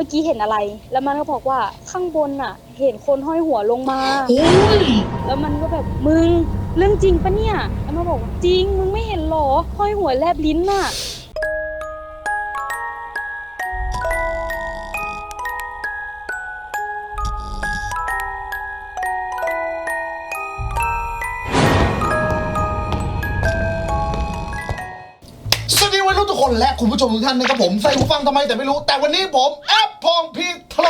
มื่อกี้เห็นอะไร แล้วมันก็บอกว่าข้างบนน่ะ เห็นคนห้อยหัวลงมาโอ้ยแล้วมันก็แบบมึงเรื่องจริงปะเนี่ย แล้วมันบอกว่าจริงมึงไม่เห็นหรอห้อยหัวแลบลิ้นน่ะสวัสดีวัยรุ่นทุกคนและคุณผู้ชมทุกท่านนะครับผมใส่หูฟังทำไมแต่ไม่รู้แต่วันนี้ผมแอปพ องพีทล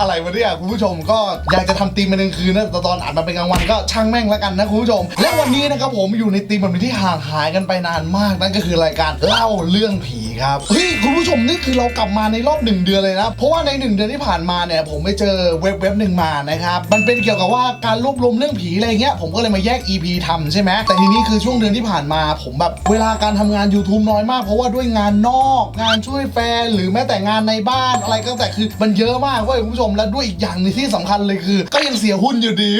อะไรวะเนี่ยคุณผู้ชมก็อยากจะทำตีมเป็นกลางคืนนะแต่ตอนอ่านมาเป็นกลางวันก็ช่างแม่งแล้วกันนะคุณผู้ชม และวันนี้นะครับผมอยู่ในตีมแบบนี้ที่ห่างหายกันไปนานมากนั่นก็คือรายการเล่าเรื่องผี ครับเฮ้ยคุณผู้ชมนี่คือเรากลับมาในรอบหนึ่งเดือนเลยนะเพราะว่าในหนึ่งเดือนที่ผ่านมาเนี่ยผมไปเจอเว็บเว็บหนึ่งมานะครับมันเป็นเกี่ยวกับว่าการรวบรวมเรื่องผีอะไรเงี้ยผมก็เลยมาแยก EP ทำใช่ไหมแต่ทีนี้คือช่วงเดือนที่ผ่านมา ผมแบบเวลาการทำงาน YouTube น้อยมาก เพราะว่าด้วยงานนอก งานช่วยแฟน หรือแม้แต่งานในบ้านอะไรก็แต่คือมันเยอะมากเว้ยคุณผู้ชมและด้วยอีกอย่างนึงที่สำคัญเลยคือ ก็ยังเสียหุ้นอยู่ดี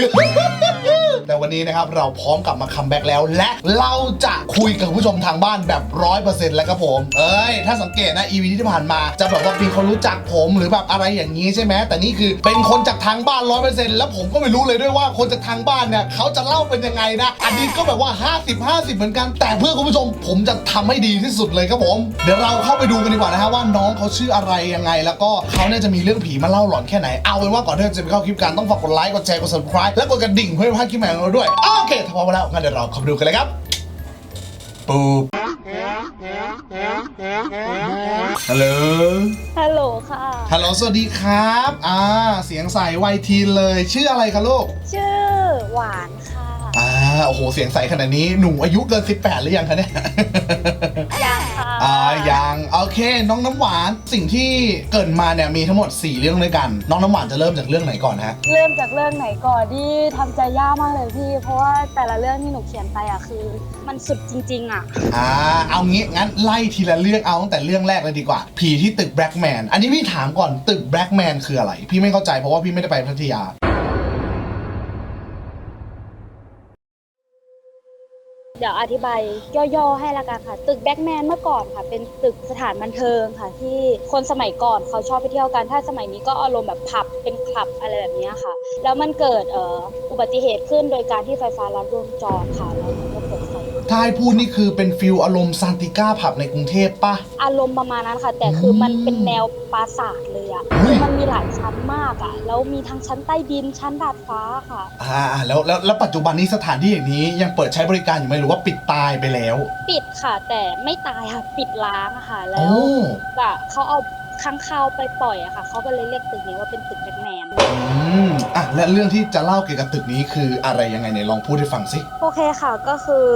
แต่วันนี้นะครับเราพร้อมกลับมาคัมแบ็กแล้ว และเราจะคุยกับผู้ชมทางบ้านแบบร้อยเปอร์เซ็นต์แล้วครับผม เอ้ย ถ้าสังเกตนะ EP ที่ผ่านมาจะแบบว่ามีคนรู้จักผมหรือแบบอะไรอย่างนี้ใช่ไหมแต่นี่คือเป็นคนจากทางบ้านร้อยเปอร์เซ็นต์แล้วผมก็ไม่รู้เลยด้วยว่าคนจากทางบ้านเนี่ยเขาจะเล่าเป็นยังไงนะ อันนี้ก็แบบว่า 50 50 เหมือนกัน แต่เพื่อคุณผู้ชมผมจะทำให้ดีที่สุดเลยครับผม เดี๋ยวเราเข้าไปดูกันดีกว่านะฮะว่าน้องเขาชื่ออะไรยังไง แล้วก็เขาเนี่ยจะมีเรื่องผีมาเล่าหลอนแค่ไหนเอาเป็นว่าก่อนที่จะไปเข้าคลิปกันต้องฝากกดไลค์กดแชร์กด subscribe และกดกระดิ่งเพื่อไม่พลาดคลิปใหม่ของเราด้วย โอเคถ้าพร้อมแล้วงั้นเดี๋ยวเราเข้าไปดูกันเลยครับปูบฮัลโหล ฮัลโหลค่ะ ฮัลโหล สวัสดีครับ อ่า เสียงใสไวทีนเลย ชื่ออะไรคะลูก ชื่อหวานค่ะอ่า โอ้โห เสียงใสขนาดนี้ หนูอายุเกิน 18 หรือยังคะเนี่ย ยังค่ะอ่ายังโอเค น้องน้ำหวาน สิ่งที่เกริดมาเนี่ยมีทั้งหมด 4 เรื่องด้วยกัน น้องน้ำหวานจะเริ่มจากเรื่องไหนก่อนฮะ เริ่มจากเรื่องไหนก่อนที่ทำใจยากมากเลยพี่ เพราะว่าแต่ละเรื่องที่หนูเขียนไปอะคือ มันสุดจริง ๆ อะ อ่า เอางี้ งั้นไล่ทีละเรื่อง เอาตั้งแต่เรื่องแรกเลยดีกว่า ผีที่ตึกแบล็กแมน อันนี้พี่ถามก่อน ตึกแบล็กแมนคืออะไร พี่ไม่เข้าใจเพราะว่าพี่ไม่ได้ไปพัทยา เดี๋ยวอธิบายย่อๆให้ละกันค่ะ ตึกแบ็กแมนเมื่อก่อนค่ะ เป็นตึกสถานบันเทิงค่ะ ที่คนสมัยก่อนเขาชอบไปเที่ยวกัน ถ้าสมัยนี้ก็อารมณ์แบบผับเป็นคลับอะไรแบบนี้ค่ะ แล้วมันเกิดอ,อ,อุบัติเหตุขึ้นโดยการที่ไฟฟ้าลัดวงจรค่ะแล้ว ถ้าให้พูดนี่คือเป็นฟิลอารมณ์ซานติก้าผับในกรุงเทพปะ อารมณ์ประมาณนั้นค่ะ แต่คือมันเป็นแนวปราสาทเลยอะเฮ้ย มันมีหลายชั้นมากอะแล้วมีทั้งชั้นใต้ดินชั้นดาดฟ้าค่ะ อ่าแล้วแล้วแล้วปัจจุบันนี้สถานที่อย่างนี้ยังเปิดใช้บริการอยู่ไหมหรือว่าปิดตายไปแล้วปิดค่ะ แต่ไม่ตายค่ะ ปิดล้างอะค่ะ แล้โอ้วอะเขาเอา ค้างคาวไปปล่อยอะค่ะเขาก็เลยเรียกตึกนี้ว่าเป็นตึกแบ็กแมน อืมอะและเรื่องที่จะเล่าเกี่ยวกับตึกนี้คืออะไรยังไงไหนลองพูดให้ฟังสิ โอเคค่ะก็คือ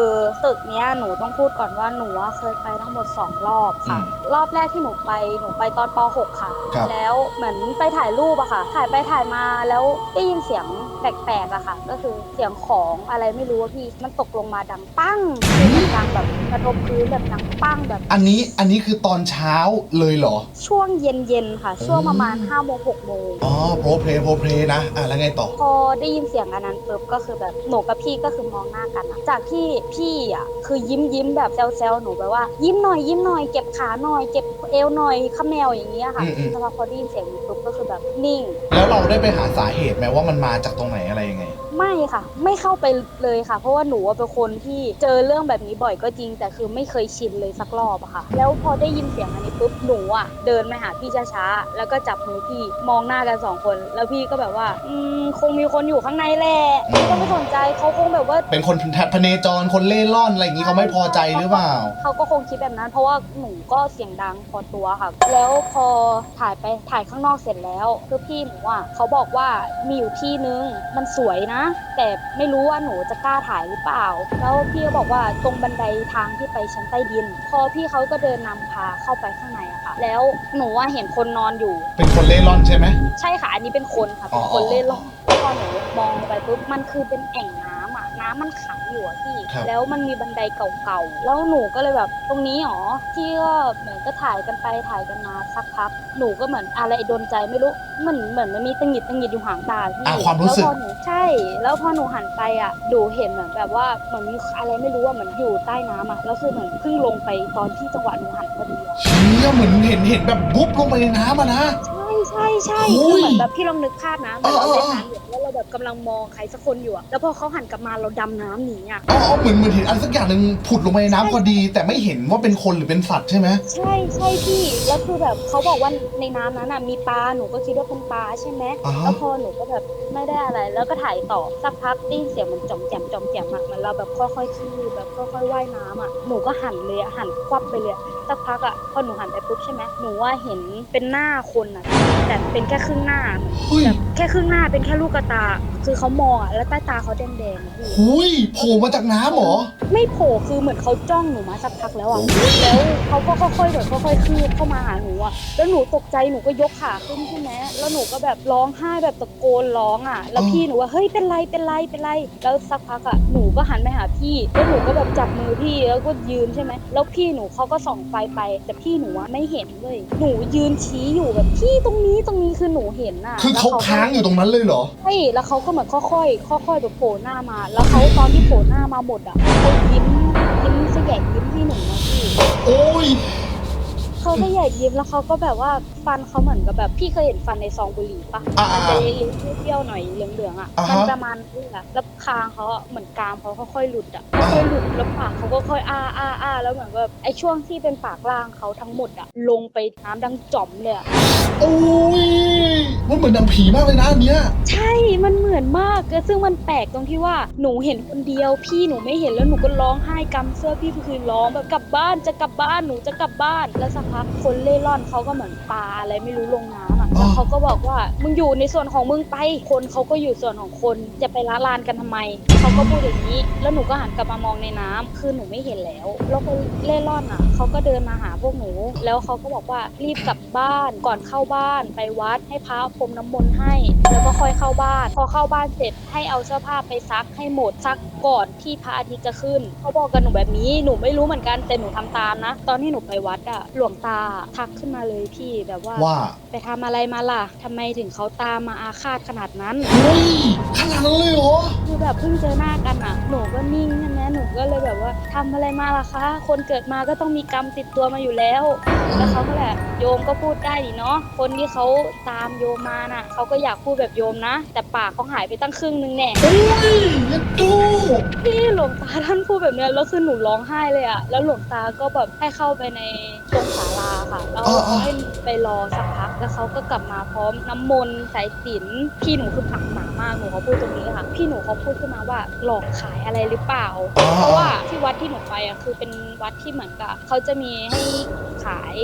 ตึกเนี้ยหนูต้องพูดก่อนว่าหนูอะเคยไปทั้งหมด 2 รอบค่ะ อืมรอบแรกที่หนูไปหนูไปตอนป .6 ค่ะ ครับ แล้วเหมือนไปถ่ายรูปอะค่ะ ถ่ายไปถ่ายมาแล้วได้ยินเสียงแปลกๆอะค่ะ ก็คือเสียงของอะไรไม่รู้ว่าพี่มันตกลงมาดังปั้งคือมันดังแบบกระทบพื้นแบบดัง ปั้งแบบ อันนี้อันนี้คือตอนเช้าเลยเหรอ ช่วงเย็นๆค่ะ ช่วงประมาณ5โมง6โมงอ๋อโปรเพลย์โปรเพลย์นะ อะแล้วไงต่อ พอได้ยินเสียงอันนั้นปุ๊บก็คือแบบหนูกับพี่ก็คือมองหน้ากันอะจากที่พี่อะคือยิ้มยิ้มแบบแซวๆหนูแบบว่า ยิ้มหน่อยยิ้มหน่อยเก็บขาหน่อยเก็บเอวหน่อยขมแมวอย่างเงี้ยค่ะอืมอืมแต่พอได้ยินเสียงนี้ปุ๊บก็คือแบบนิ่ง แล้วเราได้ไปหาสาเหตุไหมว่ามันมาจากตรงไหนอะไรยังไง ไม่ค่ะ ไม่เข้าไปเลยค่ะ เพราะว่าหนูอะเป็นคนที่เจอเรื่องแบบนี้บ่อยก็จริง แต่คือไม่เคยชินเลยสักรอบอะค่ะ แล้วพอได้ยินเสียงอันนี้ปุ๊บหนูอะเดินมาหาพี่ช้าๆแล้วก็จับมือพี่มองหน้ากันสองคน แล้วพี่ก็แบบว่า อืมคงมีคนอยู่ข้างในแหละพี่ก็ไม่สนใจเขาคงแบบว่า เป็นคนพเนจรคนเล่ร่อนอะไรอย่างนี้เขาไม่พอใจหรือเปล่าเขาก็คงคิดแบบนั้น เพราะว่าหนูก็เสียงดังพอตัวค่ะ แล้วพอถ่ายไปถ่ายข้างนอกเสร็จแล้วคือพี่หนูอะเขาบอกว่ามีอยู่ที่นึงมันสวยนะแต่ไม่รู้ว่าหนูจะกล้าถ่ายหรือเปล่า แล้วพี่ก็บอกว่าตรงบันไดทางที่ไปชั้นใต้ดิน พอพี่เขาก็เดินนำพาเข้าไปข้างในอะค่ะ แล้วหนูว่าเห็นคนนอนอยู่ เป็นคนเล่ร่อนใช่ไหมใช่ค่ะอันนี้เป็นคนค่ะเป็นคนอ๋อเล่ร่อนพอหนูมองไปปุ๊บมันคือเป็นแอ่งน้ำอะน้ำมันขังอยู่อะพี่ ครับ แล้วมันมีบันไดเก่าๆ แล้วหนูก็เลยแบบ ตรงนี้หรอพี่ก็เหมือนก็ถ่ายกันไปถ่ายกันมาสักพัก หนูก็เหมือนอะไรโดนใจไม่รู้เหมือนเหมือนมันมีตังหงิดตังหงิดอยู่ห่างตาพี่อะความรู้สึก แล้วพอหนูใช่ แล้วพอหนูหันไปอะดูเห็นเหมือนแบบว่าเหมือนมีอะไรไม่รู้ว่าเหมือนอยู่ใต้น้ำอะแล้วคือเหมือนเพิ่งลงไปตอนที่จังหวะหนูหันพอดีอะเชี่ยเหมือนเห็นเห็นแบบบุ๊บลงไปในน้ำอะนะ ใช่ ใช่ใช่โอ้คือยเหมือนแบบพี่ลองนึกภาพนะเหมือนเราเออเล่นเออน้ำอยู่แล้วเราแบบกำลังมองใครสักคนอยู่อะแล้วพอเขาหันกลับมาเราดำน้ำหนีอะอ๋ออ๋อเหมือนเหมือนเห็นอะไรสักอย่างหนึ่งผุดลงไปในน้ำพอดี แต่ไม่เห็นว่าเป็นคนหรือเป็นสัตว์ใช่ไหมใช่ใช่พี่แล้วคือแบบเขาบอกว่าในน้ำนั้นน่ะมีปลาหนูก็คิดว่าเป็นปลาใช่ไหมอ่าฮะแล้วพอหนูก็แบบไม่ได้อะไร แล้วก็ถ่ายต่อสักพักได้ยินเสียงมันจอมแจมจอมแจมอะเหมือนเราแบบค่อยๆขึ้นแบบค่อยๆว่ายน้ำอะหนูก็หันเลยอะหันควับไปเลยอะ สักพักอะพอหนูหันไปปุ๊บใช่ไหมหนูว่าเห็นเป็นหน้าคนอะแต่เป็นแค่ครึ่งหน้าเฮ้ยแบบแค่ครึ่งหน้าเป็นแค่ลูกกระตา คือเขามองอะแล้วใต้ตาเขาแดงๆอะพี่ หุยโผล่มาจากน้ำเหรอ ไม่โผล่คือเหมือนเขาจ้องหนูมาสักพักแล้วอะ แล้วเขาก็ค่อยๆแบบค่อยๆคืบเข้ามาหาหนูอะ แล้วหนูตกใจหนูก็ยกขาขึ้นใช่ไหมแล้วหนูก็แบบร้องไห้แบบตะโกนร้องอะ แล้วอ๋อพี่หนูว่าเฮ้ยเป็นไรเป็นไรเป็นไร แล้วสักพักอะหนูก็หันไปหาพี่ แล้วหนูก็แบบจับมือพี่แล้วก็ยืนใช่ไหมแล้วพี่หนูเขาก็ส่องไฟไปแต่พี่หนูอะไม่เห็นเลย หนูยืนชี้อยู่แบบพี่ตรงนี้ตรงนี้คือหนูเห็นน่ะคือเขาแล้วก็ค้างอยู่ตรงนั้นเลยเหรอ ใช่แล้วเขาก็เหมือนค่อยๆค่อยๆแบบโผล่หน้ามา แล้วเขาตอนที่โผล่หน้ามาหมดอะเขายิ้มยิ้มสแยกยิ้มให้หนูนะพี่ โอ้ย เขาสแยกยิ้มแล้วเขาก็แบบว่าฟันเขาเหมือนกับแบบพี่เคยเห็นฟันในซองบุหรี่ปะอ่ามันจะเลี้ยวๆเปรี้ยวๆหน่อยเหลืองๆอะอ่าฮะ มันประมาณนี้แหละแล้วคางเขาอะเหมือนกรามเขาค่อยๆหลุดอะค่อยๆหลุดแล้วปากเขาก็ค่อยอ้าอ้าอ้าแล้วเหมือนแบบไอ้ช่วงที่เป็นปากล่างเขาทั้งหมดอะลงไปน้ำดังจ่อมเลยอะโอ้ยมันเหมือนหนังผีมากเลยนะอันเนี้ย ใช่มันเหมือนมากซึ่งมันแปลกตรงที่ว่าหนูเห็นคนเดียว พี่หนูไม่เห็นแล้วหนูก็ร้องไห้กำเสื้อพี่คือร้องแบบกลับบ้านจะกลับบ้านหนูจะกลับบ้านแล้วสักพักคนเล่ร่อนเขาก็เหมือนปลาอะไรไม่รู้ลงน้ำ แล้วเขาก็บอกว่ามึงอยู่ในส่วนของมึงไป คนเขาก็อยู่ส่วนของคนจะไปละลานกันทำไมเขาก็พูดอย่างนี้ แล้วหนูก็หันกลับมามองในน้ำคือหนูไม่เห็นแล้วแล้วคนเล่ร่อนอะเขาก็เดินมาหาพวกหนู แล้วเขาก็บอกว่ารีบกลับบ้านก่อนเข้าบ้านไปวัดให้พระพรมน้ำมนต์ให้ แล้วก็ค่อยเข้าบ้าน พอเข้าบ้านเสร็จให้เอาเสื้อผ้าไปซักให้หมดซักก่อนที่พระอาทิตย์จะขึ้น เขาบอกกับหนูแบบนี้หนูไม่รู้เหมือนกันแต่หนูทำตามนะ ตอนที่หนูไปวัดอะหลวงตาทักขึ้นมาเลยพี่แบบว่าว่าไปทำอะไรมาล่ะทำไมถึงเขาตามมาอาฆาตขนาดนั้น เฮ้ยขนาดนั้นเลยเหรอ คือแบบเพิ่งเจอหน้ากันอะ หนูก็นิ่งใช่ไหมหนูก็เลยแบบว่าทำอะไรมาล่ะคะ คนเกิดมาก็ต้องมีกรรมติดตัวมาอยู่แล้ว แล้วเขาก็แหละ โยมก็พูดได้ดิเนาะคนที่เขาตามโยมมาน่ะเขาก็อยากพูดแบบโยมนะ แต่ปากเขาหายไปตั้งครึ่งนึงแน่โอ้ยยัดดูพี่หลวงตาท่านพูดแบบเนี้ยแล้วคือหนูร้องไห้เลยอะแล้วหลวงตาก็แบบให้เข้าไปในตรงศาลาค่ะแล้วให้ไปรอสักพักแล้วเขาก็กลับมาพร้อมน้ำมนต์สายสินพี่หนูคือปากหมามากหนูเขาพูดตรงนี้ค่ะ พี่หนูเขาพูดขึ้นมาว่าหลอกขายอะไรหรือเปล่า เพราะว่าที่วัดที่หนูไปอะคือเป็นวัดที่เหมือนกับเขาจะมีให้ขาย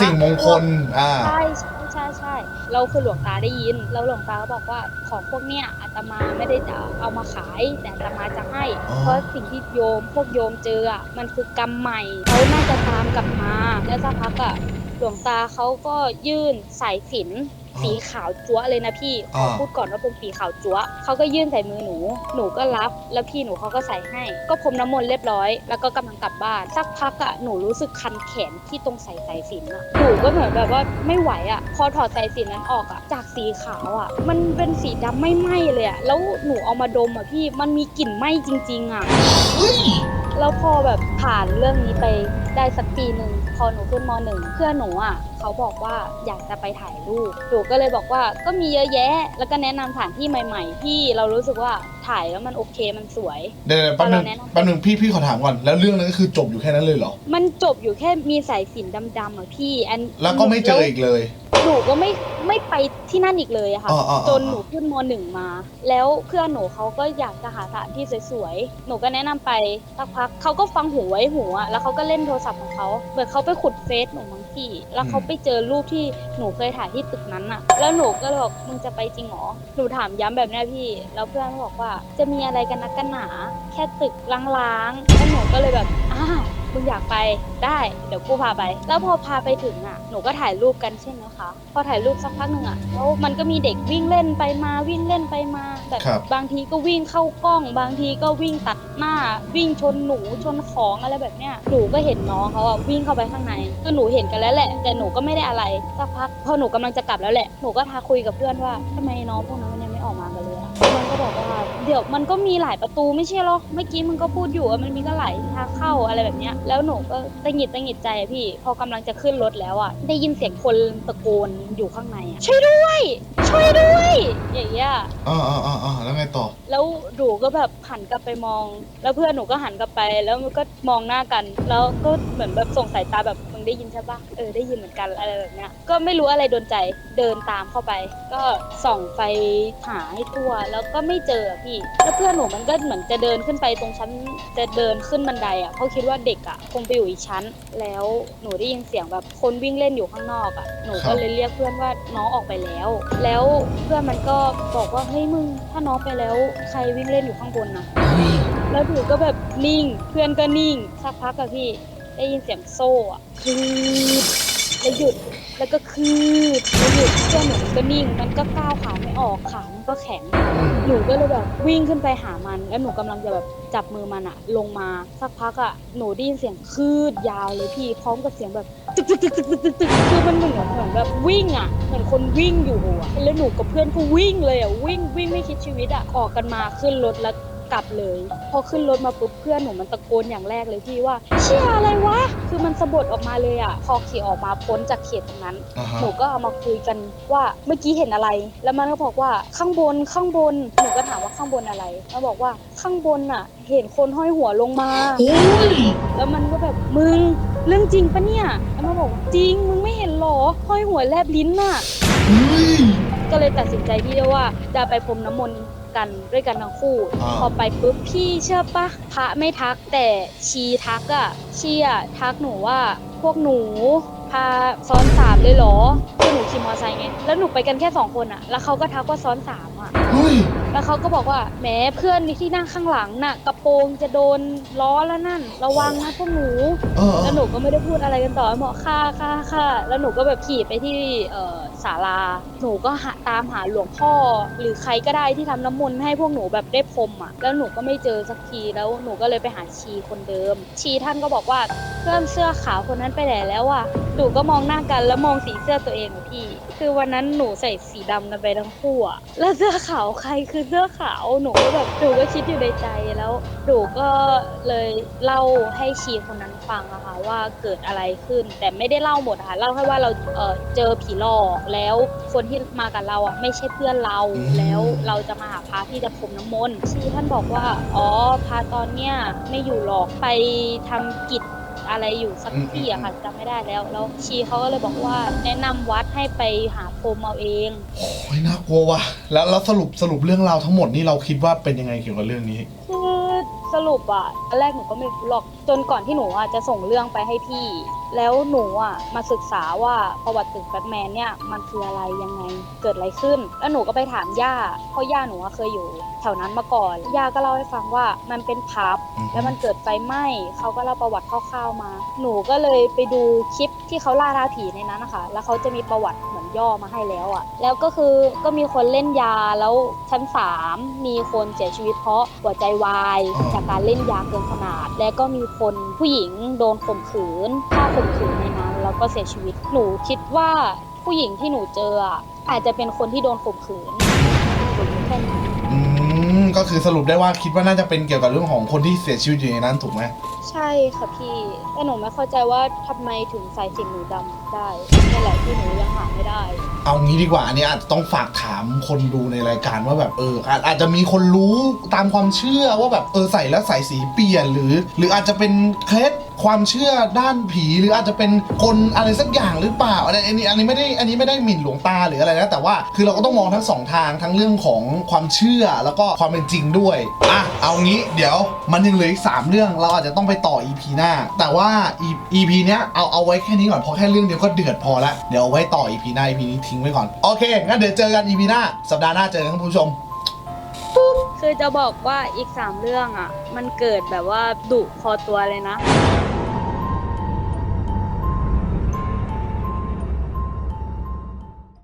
สิ่งมงคลอ่า ใช่ใช่ใช่ใช่เราคือหลวงตาได้ยิน เราหลวงตาก็บอกว่าของพวกเนี้ยอาตมาไม่ได้จะเอามาขาย แต่อาตมาจะให้ อ๋อ เพราะสิ่งที่โยมพวกโยมเจออะมันคือกรรมใหม่เขาน่าจะตามกลับมา แล้วสักพักอะหลวงตาเขาก็ยื่นสายสิญจน สีขาวจั๊วะเลยนะพี่ขออ่าพูดก่อนว่าเป็นสีขาวจั๊วะเขาก็ยื่นใส่มือหนู หนูก็รับแล้วพี่หนูเขาก็ใส่ให้ ก็พรมน้ำมนต์เรียบร้อย แล้วก็กำลังกลับบ้านสักพักอะหนูรู้สึกคันแขนที่ตรงสายสายสิญจนอะหนูก็เหมือนแบบว่าไม่ไหวอะ พอถอดสายสิญจนนั้นออกอะจากสีขาวอะ มันเป็นสีดำไม่ไหม้เลยอะแล้วหนูเอามาดมอะพี่มันมีกลิ่นไหม้จริง ๆอะ เฮ้ย แล้วพอแบบผ่านเรื่องนี้ไปได้สักปีหนึ่งพอหนูขึ้นมหนึ่งเพื่อนหนูอะเขาบอกว่าอยากจะไปถ่ายรูปหนูก็เลยบอกว่าก็มีเยอะแยะ แล้วก็แนะนำสถานที่ใหม่ๆ ที่เรารู้สึกว่าถ่ายแล้วมันโอเคมันสวย เดี๋ยวๆแป๊บนึงเราแนะนำแป๊บนึงพี่พี่ขอถามก่อนแล้วเรื่องนั้นก็คือจบอยู่แค่นั้นเลยเหรอ มันจบอยู่แค่มีสายสิญจนดำๆอะพี่อันแล้วก็ไม่เจออีกเลย หนูก็ไม่ไม่ไปที่นั่นอีกเลยอะค่ะอ่าอ่าอ่าจนหนูขึ้นมหนึ่งมา แล้วเพื่อนหนูเขาก็อยากจะหาสถานที่สวยๆ หนูก็แนะนำไปสักพักเขาก็ฟังหูไว้หูอะแล้วเขาก็เล่นโทรศัพท์ของเขาเหมือนเขาไปขุดเฟซหนูบางทีแล้วเขาไปเจอรูปที่หนูเคยถ่ายที่ตึกนั้นอะแล้วหนูก็เลยบอกมึงจะไปจริงเหรอหนูถามย้ำแบบเนี้ยพี่ แล้วเพื่อนก็บอกว่าจะมีอะไรกันนักกันหนา แค่ตึกล้างๆแล้วหนูก็เลยแบบอ้าว มึงอยากไปได้เดี๋ยวกูพาไป แล้วพอพาไปถึงอะหนูก็ถ่ายรูปกันใช่ไหมคะพอถ่ายรูปสักพักหนึ่งอะแล้วมันก็มีเด็กวิ่งเล่นไปมาวิ่งเล่นไปมาแบบครับ บางทีก็วิ่งเข้ากล้อง บางทีก็วิ่งตัดหน้า วิ่งชนหนูชนของอะไรแบบเนี้ยหนูก็เห็นน้องเขาอะวิ่งเข้าไปข้างในคือหนูเห็นกันแล้วแหละ แต่หนูก็ไม่ได้อะไรสักพักพอหนูกำลังจะกลับแล้วแหละหนูก็ทักคุยกับเพื่อนว่าทำไมน้องพวกนั้นมันยังไม่ออกมากันเลยอะมันก็บอกว่า เดี๋ยวมันก็มีหลายประตูไม่ใช่หรอเมื่อกี้มึงก็พูดอยู่ว่ามันมีก็หลายทางเข้าอะไรแบบเนี้ย แล้วหนูก็ตังหงิดตังหงิดใจอะพี่ พอกำลังจะขึ้นรถแล้วอะได้ยินเสียงคนตะโกนอยู่ข้างในอะช่วยด้วย ช่วยด้วย อย่างเงี้ยอ่าอ่าอ่าอ่าแล้วไงต่อ แล้วหนูก็แบบหันกลับไปมอง แล้วเพื่อนหนูก็หันกลับไป แล้วมันก็มองหน้ากัน แล้วก็เหมือนแบบส่งสายตาแบบมึง ได้ยินใช่ปะเออได้ยินเหมือนกันอะไรแบบเนี้ยก็ไม่รู้อะไรโดนใจเดินตามเข้าไป ก็ส่องไฟหาให้ทั่วแล้วก็ไม่เจออะพี่แล้วเพื่อนหนูมันก็เหมือนจะเดินขึ้นไปตรงชั้นจะเดินขึ้นบันไดอะเพราะคิดว่าเด็กอะคงไปอยู่อีกชั้น แล้วหนูได้ยินเสียงแบบคนวิ่งเล่นอยู่ข้างนอกอะหนูก็เลยเรียกเพื่อนว่าน้องออกไปแล้ว แล้วเพื่อนมันก็บอกว่าเฮ้ยมึงถ้าน้องไปแล้วใครวิ่งเล่นอยู่ข้างบนนะ แล้วหนูก็แบบนิ่ง เพื่อนก็นิ่ง สักพักอะพี่ ได้ยินเสียงโซ่อะคืดแล้วหยุดแล้วก็คืดแล้วหยุดเพื่อนหนูมันก็นิ่ง มันก็ก้าวขาไม่ออกขามันก็แข็งอืมหนูก็เลยแบบวิ่งขึ้นไปหามัน แล้วหนูกำลังจะแบบจับมือมันอะลงมาสักพักอะหนูได้ยินเสียงคืดยาวเลยพี่พร้อมกับเสียงแบบตึกตึกตึกตึกตึกตึกตึกคือมันเหมือนเหมือนแบบวิ่งอะเหมือนคนวิ่งอยู่อะแล้วหนูกับเพื่อนก็วิ่งเลยอะวิ่งวิ่งไม่คิดชีวิตอะออกกันมาขึ้นรถแล้ว กลับเลย พอขึ้นรถมาปุ๊บเพื่อนหนูมันตะโกนอย่างแรกเลยพี่ว่า เชี่ยอะไรวะ คือมันสะบัดออกมาเลยอะพอขี่ออกมาพ้นจากเขตตรงนั้น อ่าฮะ หนูก็เอามาคุยกันว่าเมื่อกี้เห็นอะไร แล้วมันก็บอกว่าข้างบนข้างบน หนูก็ถามว่าข้างบนอะไร มันบอกว่าข้างบนน่ะ เห็นคนห้อยหัวลงมา โอ้ยแล้วมันก็แบบมึงเรื่องจริงปะเนี่ย แล้วมันบอกจริงมึงไม่เห็นหรอห้อยหัวแลบลิ้นน่ะ เฮ้ยก็เลยตัดสินใจที่จะว่าจะไปพรมน้ำมนต์ กันด้วยกันทั้งคู่ อ่า พอไปปุ๊บพี่เชื่อปะพระไม่ทักแต่ชีทักอะชีอะทักหนูว่าพวกหนูพาซ้อนสามเลยเหรอคือหนูขี่มอเตอร์ไซค์ไงแล้วหนูไปกันแค่สองคนอะแล้วเขาก็ทักว่าซ้อนสามอะเฮ้ยแล้วเขาก็บอกว่าแหมเพื่อนที่นั่งข้างหลังน่ะกระโปรงจะโดนล้อแล้วนั่น ระวังนะพวกหนู เออเอแล้วอหนูก็ไม่ได้พูดอะไรกันต่อบอกค่าค่าค่าแล้วหนูก็แบบขี่ไปที่เอ่อศาลา หนูก็หาตามหาหลวงพ่อ หรือใครก็ได้ที่ทำน้ำมนต์ให้พวกหนูแบบได้พรมอะ แล้วหนูก็ไม่เจอสักที แล้วหนูก็เลยไปหาชีคนเดิม ชีท่านก็บอกว่าเพื่อนเสื้อขาวคนนั้นไปไหนแล้วอะ หนูก็มองหน้ากันแล้วมองสีเสื้อตัวเองอะพี่ คือวันนั้นหนูใส่สีดำกันไปทั้งคู่อะแล้วเสื้อขาวใครคือเสื้อขาวหนูก็แบบหนูก็คิดอยู่ในใจแล้วหนูก็เลยเล่าให้ชีคนนั้นฟังอะค่ะว่าเกิดอะไรขึ้น แต่ไม่ได้เล่าหมดอะค่ะเล่าแค่ว่าเราเออเจอผีหลอกแล้วคนที่มากับเราอะไม่ใช่เพื่อนเราอืมแล้วเราจะมาหาพระที่จะพรมน้ำมนต์ชีท่านบอกว่าอ๋อพระตอนเนี้ยไม่อยู่หรอกไปทำกิจ อะไรอยู่สักที่อะค่ะจำไม่ได้แล้ว แล้วชีเขาก็เลยบอกว่าแนะนำวัดให้ไปหาพรมเอาเอง โอ้ยน่ากลัวว่ะแล้วแล้วสรุปสรุปเรื่องราวทั้งหมดนี่เราคิดว่าเป็นยังไงเกี่ยวกับเรื่องนี้ คือ สรุปอะตอนแรกหนูก็ไม่รู้หรอกจนก่อนที่หนูอะจะส่งเรื่องไปให้พี่ แล้วหนูอะมาศึกษาว่าประวัติตึกแบทแมนเนี่ยมันคืออะไรยังไงเกิดอะไรขึ้น แล้วหนูก็ไปถามย่าเพราะย่าหนูอะเคยอยู่ แถวนั้นมาก่อนย่าก็เล่าให้ฟังว่ามันเป็นพับอือฮึแล้วมันเกิดไฟไหม้เขาก็เล่าประวัติคร่าวๆมา หนูก็เลยไปดูคลิปที่เขาล่าท้าผีในนั้นนะคะแล้วเขาจะมีประวัติเหมือน ย่อมาให้แล้วอะแล้วก็คือก็มีคนเล่นยาแล้วชั้นสามมีคนเสียชีวิตเพราะหัวใจวายอ๋อจากการเล่นยาเกินขนาด และก็มีคนผู้หญิงโดนข่มขืนฆ่าข่มขืนในนั้นแล้วก็เสียชีวิตหนูคิดว่าผู้หญิงที่หนูเจออะอาจจะเป็นคนที่โดนข่มขืนหนูรู้แค่นี้อืม ก็คือสรุปได้ว่าคิดว่าน่าจะเป็นเกี่ยวกับเรื่องของคนที่เสียชีวิตอยู่ในนั้นถูกไหมใช่ค่ะพี่แต่หนูไม่เข้าใจว่าทำไมถึงใส่สินหนูดำได้นี่แหละที่หนูยังหาไม่ได้ เอางี้ดีกว่าอันนี้อาจจะต้องฝากถามคนดูในรายการว่าแบบเอออาจอาจจะมีคนรู้ตามความเชื่อว่าแบบเออใส่แล้วใส่สีเปลี่ยนหรือ หรืออาจจะเป็นเคล็ด ความเชื่อด้านผีหรืออาจจะเป็นคนอะไรสักอย่างหรือเปล่าอันนี้อันนี้อันนี้ไม่ได้อันนี้ไม่ได้หมิ่นหลวงตาหรืออะไรนะแต่ว่าคือเราก็ต้องมองทั้งสองทางทั้งเรื่องของความเชื่อแล้วก็ความเป็นจริงด้วยอะเอางี้เดี๋ยวมันยังเหลืออีกสามเรื่องเราอาจจะต้องไปต่อ EP หน้า แต่ว่า EP เนี้ยเอาเอาไว้แค่นี้ก่อนเพราะแค่เรื่องเดียวก็เดือดพอละเดี๋ยวเอาไว้ต่อ EP หน้า EP นี้ทิ้งไว้ก่อนโอเคงั้นเดี๋ยวเจอกัน EP หน้าสัปดาห์หน้าเจอกันครับคุณผู้ชม คือจะบอกว่าอีกสามเรื่องอะ มันเกิดแบบว่าดุพอตัวเลยนะ